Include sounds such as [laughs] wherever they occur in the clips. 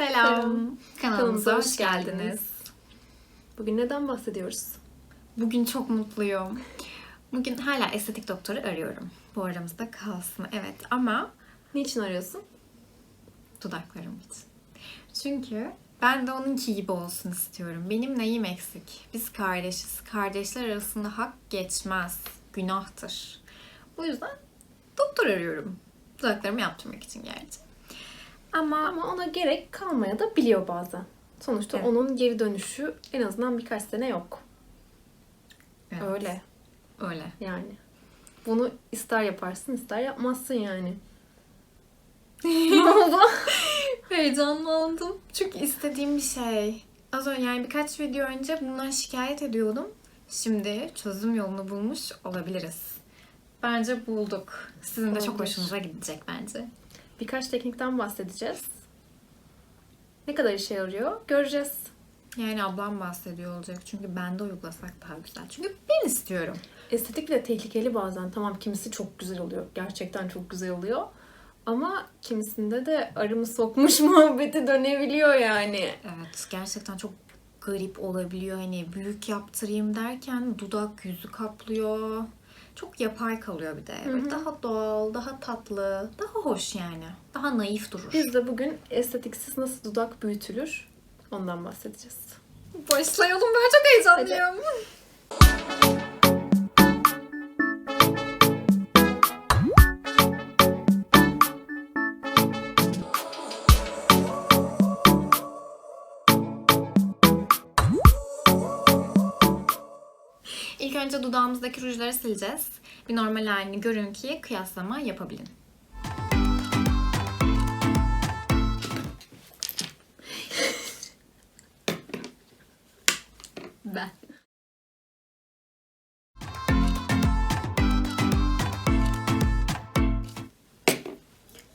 Selam. Selam. Kanalımıza hoş geldiniz. Bugün neden bahsediyoruz? Bugün çok mutluyum. Bugün hala estetik doktoru arıyorum. Bu aramızda kalsın. Evet ama Niçin arıyorsun? dudaklarım için. Çünkü ben de onunki gibi olsun istiyorum. Benim neyim eksik? Biz kardeşiz. Kardeşler arasında hak geçmez. Günahtır. Bu yüzden doktor arıyorum. Dudaklarımı yaptırmak için gerçi. Ama Ama ona gerek kalmaya da biliyor bazen. Sonuçta Evet. onun geri dönüşü en azından birkaç sene yok. Evet, Öyle Öyle. yani. Bunu ister yaparsın ister yapmazsın yani. [laughs] ne oldu? Heyecanlandım. Çünkü istediğim bir şey. Az önce yani birkaç video önce bundan şikayet ediyordum. Şimdi çözüm yolunu bulmuş olabiliriz. Bence bulduk. Sizin de çok hoşunuza gidecek bence. Birkaç teknikten bahsedeceğiz. Ne kadar işe yarıyor göreceğiz. Yani ablam bahsediyor olacak. Çünkü ben de uygulasak daha güzel. Çünkü ben istiyorum. Estetik de tehlikeli bazen. Tamam kimisi çok güzel oluyor. Gerçekten çok güzel oluyor. Ama kimisinde de arımı sokmuş [laughs] muhabbeti dönebiliyor yani. Evet gerçekten çok garip olabiliyor. Hani büyük yaptırayım derken dudak yüzü kaplıyor. Çok yapay kalıyor bir de. Böyle daha doğal, daha tatlı, daha hoş yani. Daha naif durur. Biz de bugün estetiksiz nasıl dudak büyütülür ondan bahsedeceğiz. Başlayalım ben çok heyecanlıyım. İlk [laughs] önce dudağımızdaki rujları sileceğiz. Bir normal halini görün ki kıyaslama yapabilin. [laughs] Ben.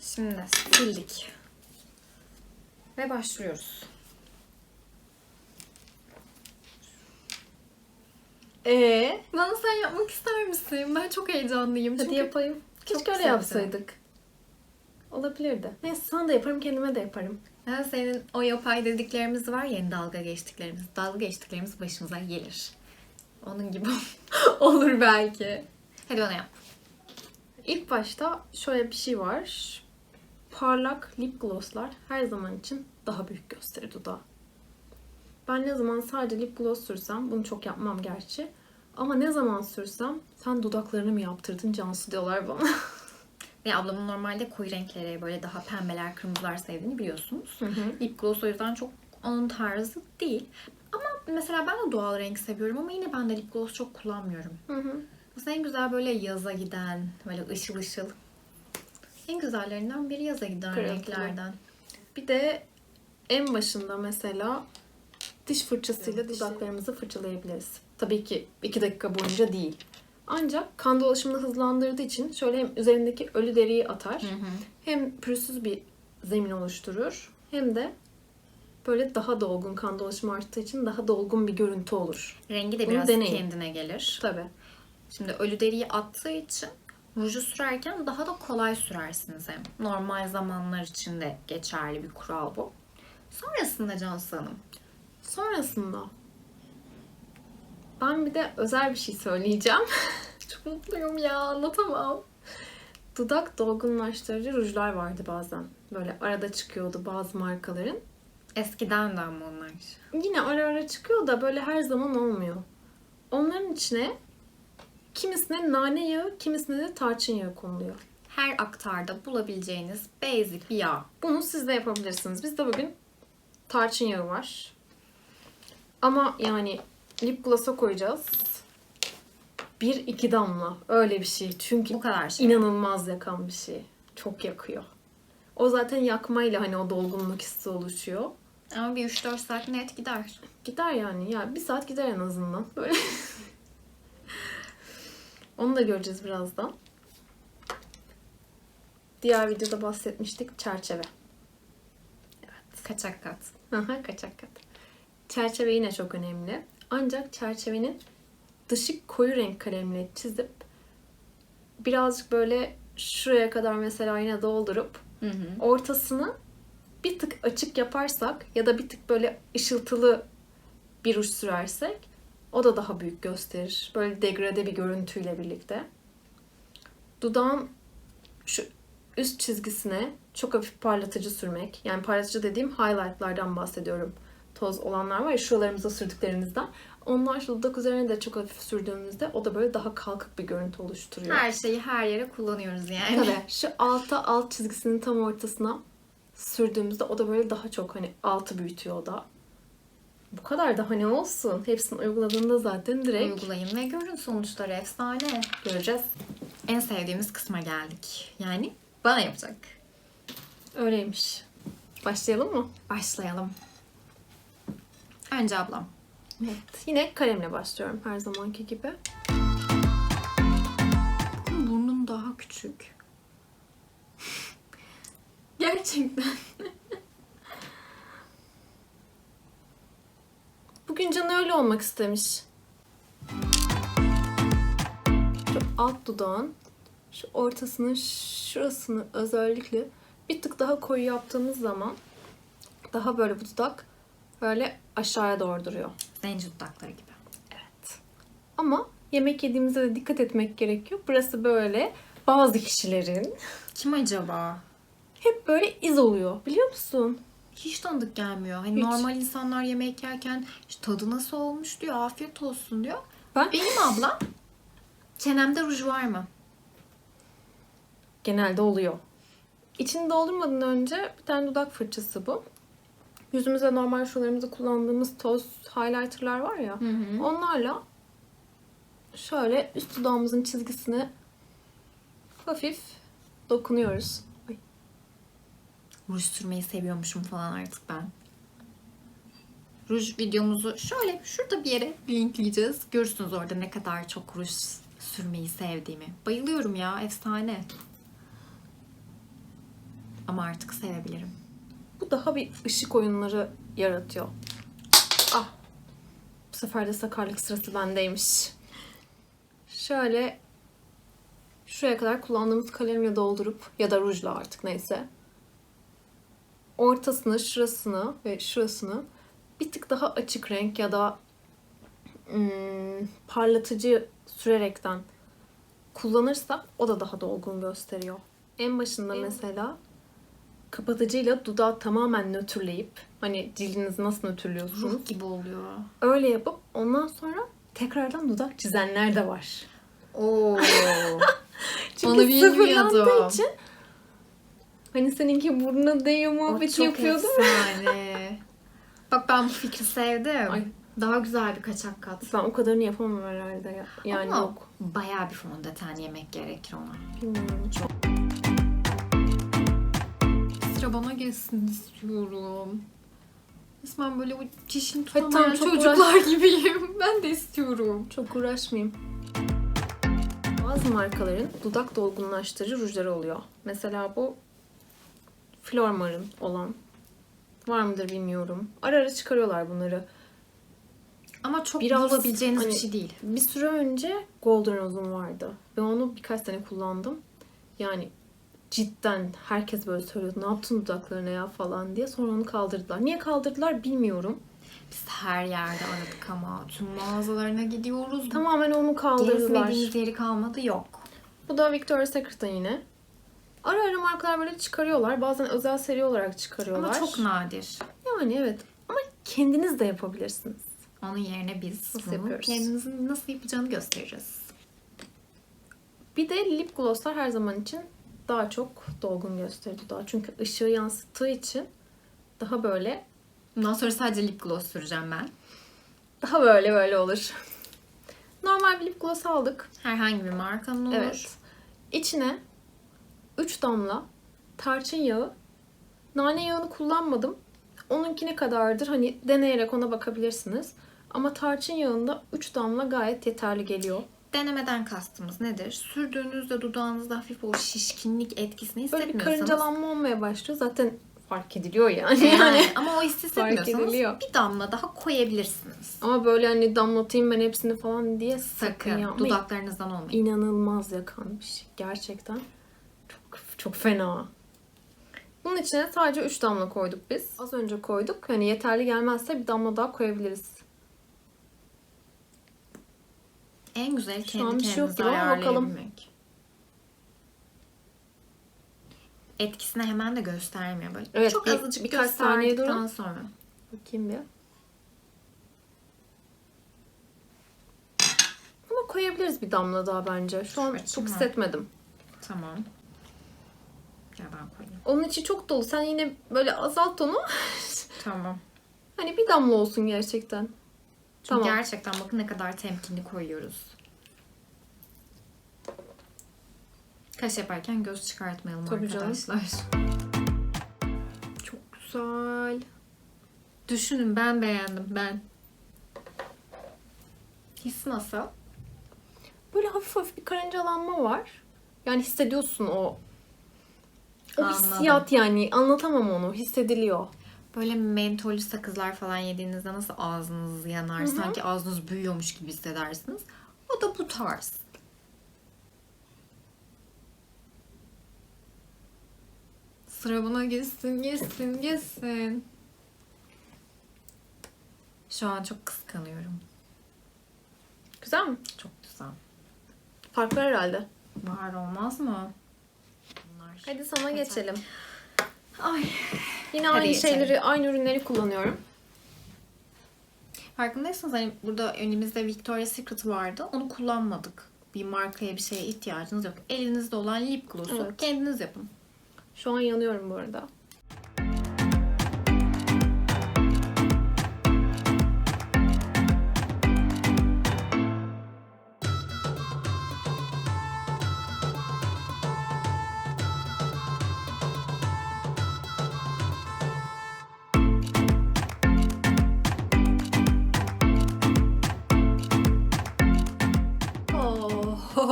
Şimdi sildik. Ve başlıyoruz. Ee, Bana sen yapmak ister misin? Ben çok heyecanlıyım. hadi Çünkü yapayım. çok Keşke öyle yapsaydık. Olabilirdi. Neyse sana da yaparım kendime de yaparım. Ben senin o yapay dediklerimiz var ya hani dalga geçtiklerimiz. Dalga geçtiklerimiz başımıza gelir. Onun gibi [laughs] olur belki. Hadi bana yap. İlk başta şöyle bir şey var. Parlak lip glosslar her zaman için daha büyük gösterir dudağı. Ben ne zaman sadece lip gloss sürsem, bunu çok yapmam gerçi. Ama ne zaman sürsem sen dudaklarını mı yaptırdın Cansu diyorlar bana. [laughs] Ve ablamın normalde koyu renkleri böyle daha pembeler, kırmızılar sevdiğini biliyorsunuz. Hı hı. Lip gloss o yüzden çok onun tarzı değil. Ama mesela ben de doğal renk seviyorum ama yine ben de lip gloss çok kullanmıyorum. Hı hı. Mesela en güzel böyle yaza giden, böyle ışıl ışıl. En güzellerinden biri yaza giden Pırıltılı. renklerden. Bir de en başında mesela diş fırçasıyla dudaklarımızı fırçalayabiliriz. Tabii ki 2 dakika boyunca değil. Ancak kan dolaşımını hızlandırdığı için şöyle hem üzerindeki ölü deriyi atar. Hem pürüzsüz bir zemin oluşturur. Hem de böyle daha dolgun kan dolaşımı arttığı için daha dolgun bir görüntü olur. Rengi de Bunu biraz deneyin. kendine gelir. Tabii. Şimdi ölü deriyi attığı için ruju sürerken daha da kolay sürersiniz hem. Normal zamanlar için de geçerli bir kural bu. Sonrasında Cansu Hanım. Sonrasında ben bir de özel bir şey söyleyeceğim. [laughs] Çok mutluyum ya anlatamam. Dudak dolgunlaştırıcı rujlar vardı bazen. Böyle arada çıkıyordu bazı markaların. Eskiden de ama onlar. Yine ara ara çıkıyor da böyle her zaman olmuyor. Onların içine kimisine nane yağı, kimisine de tarçın yağı konuluyor. Her aktarda bulabileceğiniz basic bir yağ. Bunu siz de yapabilirsiniz. Bizde bugün tarçın yağı var. Ama yani lip gloss'a koyacağız. Bir iki damla. Öyle bir şey. Çünkü Bu kadar şey. inanılmaz yakan bir şey. Çok yakıyor. O zaten yakmayla hani o dolgunluk hissi oluşuyor. Ama bir 3-4 saat net gider. Gider yani. Ya bir saat gider en azından. Böyle. [laughs] Onu da göreceğiz birazdan. Diğer videoda bahsetmiştik çerçeve. Kaçak kat. Aha, kaçak kat. Çerçeve yine çok önemli. Ancak çerçevenin dışı koyu renk kalemle çizip birazcık böyle şuraya kadar mesela yine doldurup Hı hı. ortasını bir tık açık yaparsak ya da bir tık böyle ışıltılı bir ruj sürersek o da daha büyük gösterir. Böyle degrade bir görüntüyle birlikte. Dudağın şu üst çizgisine çok hafif parlatıcı sürmek. Yani parlatıcı dediğim highlightlardan bahsediyorum. Toz olanlar var ya şuralarımıza sürdüklerimizden. Onlar dudak üzerine de çok hafif sürdüğümüzde o da böyle daha kalkık bir görüntü oluşturuyor. Her şeyi her yere kullanıyoruz yani. Tabii [laughs] şu alta alt çizgisinin tam ortasına sürdüğümüzde o da böyle daha çok hani altı büyütüyor o da. Bu kadar da hani olsun. Hepsini uyguladığında zaten direkt Uygulayın ve görün sonuçları efsane. göreceğiz. En sevdiğimiz kısma geldik. Yani bana yapacak. Öyleymiş. Başlayalım mı? Başlayalım. Önce ablam. Evet. Yine kalemle başlıyorum her zamanki gibi. Burnun daha küçük. [laughs] Gerçekten. [laughs] Bugün Can öyle olmak istemiş. Şu alt dudağın şu ortasının şurasını özellikle bir tık daha koyu yaptığımız zaman daha böyle bu dudak böyle aşağıya doğru duruyor. Zenci dudakları gibi. Evet. Ama yemek yediğimizde de dikkat etmek gerekiyor. Burası böyle bazı kişilerin Kim acaba? hep böyle iz oluyor. Biliyor musun? Hiç tanıdık gelmiyor. Hani Hiç. normal insanlar yemek yerken işte tadı nasıl olmuş diyor, afiyet olsun diyor. Ben Benim [laughs] ablam çenemde ruj var mı? genelde oluyor. İçini doldurmadan önce bir tane dudak fırçası bu. Yüzümüze normal şuralarımızda kullandığımız toz highlighterlar var ya. Hı hı. Onlarla şöyle üst dudağımızın çizgisine hafif dokunuyoruz. Ay, Ruj sürmeyi seviyormuşum falan artık ben. Ruj videomuzu şöyle şurada bir yere linkleyeceğiz. Görürsünüz orada ne kadar çok ruj sürmeyi sevdiğimi. Bayılıyorum ya, efsane. Ama artık sevebilirim. Bu daha bir ışık oyunları yaratıyor. Ah. Bu sefer de sakarlık sırası bendeymiş. Şöyle şuraya kadar kullandığımız kalemle doldurup ya da rujla artık neyse. Ortasını, şurasını ve şurasını bir tık daha açık renk ya da hmm, parlatıcı sürerekten kullanırsak o da daha dolgun gösteriyor. En başında Evet. mesela kapatıcıyla dudağı tamamen nötrleyip hani cildinizi nasıl nötrlüyorsunuz Ruh gibi oluyor. öyle yapıp ondan sonra tekrardan dudak çizenler de var. Oo. [laughs] Çünkü Onu bilmiyordum. için hani seninki burnuna değiyor muhabbeti çok yapıyordu. efsane. [laughs] Bak ben bu fikri sevdim. Ay. Daha güzel bir kaçak kat. Ben o kadarını yapamam herhalde ya. Yani Ama yok. Bayağı bir fondöten yemek gerekir ona. Bilmiyorum. Sıra bana gelsin istiyorum. Resmen böyle o çişini tutamayan tamam, çok çocuklar [laughs] gibiyim. Ben de istiyorum. Çok uğraşmayayım. Bazı markaların dudak dolgunlaştırıcı rujları oluyor. Mesela bu Flormar'ın olan. Var mıdır bilmiyorum. Ara ara çıkarıyorlar bunları. Ama çok Biraz bulabileceğiniz hani- bir şey değil. Bir süre önce Golden Rose'um vardı. Ve onu birkaç sene kullandım. Yani cidden herkes böyle söylüyordu. Ne yaptın dudaklarına ya falan diye. Sonra onu kaldırdılar. Niye kaldırdılar bilmiyorum. Biz her yerde aradık ama tüm mağazalarına gidiyoruz. Tamamen onu kaldırdılar. Gezmediğimiz yeri kalmadı yok. Bu da Victoria's Secret'ın yine. Ara ara markalar böyle çıkarıyorlar. Bazen özel seri olarak çıkarıyorlar. Ama çok nadir. Yani evet. Ama kendiniz de yapabilirsiniz. Onun yerine biz Nasıl yapıyoruz? kendimizin nasıl yapacağını göstereceğiz. Bir de lip glosslar her zaman için daha çok dolgun gösterir dudağı. Çünkü ışığı yansıttığı için daha böyle Bundan sonra sadece lip gloss süreceğim ben. daha böyle böyle olur. Normal bir lip gloss aldık. Herhangi bir markanın olur. Evet. İçine 3 damla tarçın yağı. Nane yağını kullanmadım. Onunki ne kadardır? Hani deneyerek ona bakabilirsiniz. Ama tarçın yağında 3 damla gayet yeterli geliyor. Denemeden kastımız nedir? Sürdüğünüzde dudağınızda hafif o şişkinlik etkisini Böyle bir hissetmiyorsanız karıncalanma olmaya başlıyor. Zaten fark ediliyor yani. yani, yani. [laughs] ama o hissi hissetmiyorsanız bir damla daha koyabilirsiniz. Ama böyle hani damlatayım ben hepsini falan diye sakın, Sakın yapmayın. dudaklarınızdan olmayın. İnanılmaz yakan bir şey. Gerçekten. Çok, çok fena. Bunun içine sadece 3 damla koyduk biz. Az önce koyduk. Hani yeterli gelmezse bir damla daha koyabiliriz. En güzel Şu an kendi bir şey yok gibi ama bakalım. Etkisini hemen de göstermiyor böyle. Evet, Çok bir- azıcık birkaç saniye durun. sonra. Bakayım bir. Buna koyabiliriz bir damla daha bence. Şu an Evet, çok tamam. hissetmedim. Tamam. Gel ben koyayım. Onun içi çok dolu. Sen yine böyle azalt onu. [laughs] Tamam. hani bir damla olsun gerçekten. Çünkü Tamam. gerçekten bakın ne kadar temkinli koyuyoruz. Kaş yaparken göz çıkartmayalım Tabii canım. arkadaşlar. Çok güzel. Düşünün ben beğendim ben. His nasıl? Böyle hafif hafif bir karıncalanma var. Yani hissediyorsun o o Anladım. hissiyat yani. Anlatamam onu. Hissediliyor. Böyle mentollü sakızlar falan yediğinizde nasıl ağzınız yanar, Hı hı. sanki ağzınız büyüyormuş gibi hissedersiniz. O da bu tarz. Sıra buna gitsin, gitsin, gitsin. Şu an çok kıskanıyorum. Güzel mi? Çok güzel. Farklı herhalde. Var olmaz mı? Bunlar. Hadi sana geçelim. Ay. Yine aynı geçelim. şeyleri, aynı ürünleri kullanıyorum. Farkındaysanız hani burada önümüzde Victoria's Secret vardı. Onu kullanmadık. Bir markaya bir şeye ihtiyacınız yok. Elinizde olan lip gloss'u Evet. kendiniz yapın. Şu an yanıyorum bu arada.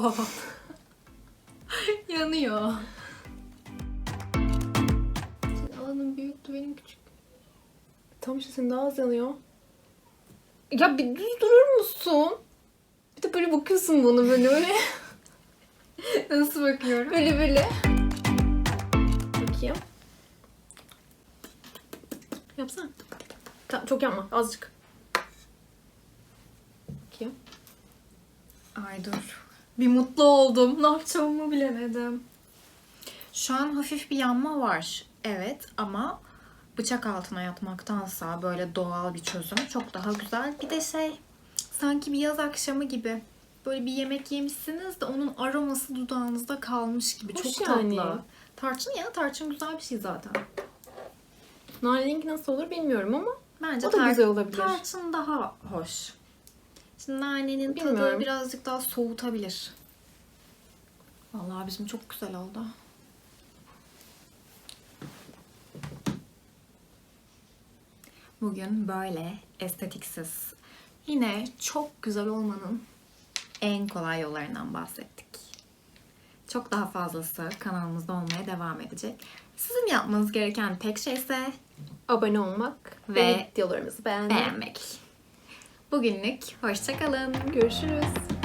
Oh. [laughs] Yanıyor. Senin alanın büyüktü benim küçük. Tam işte senin daha az yanıyor. Ya bir düz durur musun? Bir de böyle bakıyorsun bana böyle böyle. [laughs] Nasıl bakıyorum? Böyle böyle. Bakayım. Yapsana. Tamam çok yapma azıcık. Bakayım. Ay dur. Bir mutlu oldum. Ne yapacağımı bilemedim. Şu an hafif bir yanma var. Evet ama bıçak altına yatmaktansa böyle doğal bir çözüm çok daha güzel. Bir de şey sanki bir yaz akşamı gibi. Böyle bir yemek yemişsiniz de onun aroması dudağınızda kalmış gibi. Hoş çok yani. tatlı. Tarçın ya tarçın güzel bir şey zaten. Naneninki nasıl olur bilmiyorum ama Bence O da güzel olabilir. tarçın daha hoş. Şimdi nanenin tadı Bilmiyorum. birazcık daha soğutabilir. Vallahi bizim çok güzel oldu. Bugün böyle estetiksiz, yine çok güzel olmanın en kolay yollarından bahsettik. Çok daha fazlası kanalımızda olmaya devam edecek. Sizin yapmanız gereken tek şey ise abone olmak Ve ve videolarımızı beğenmek. beğenmek. Bugünlük hoşçakalın. Görüşürüz.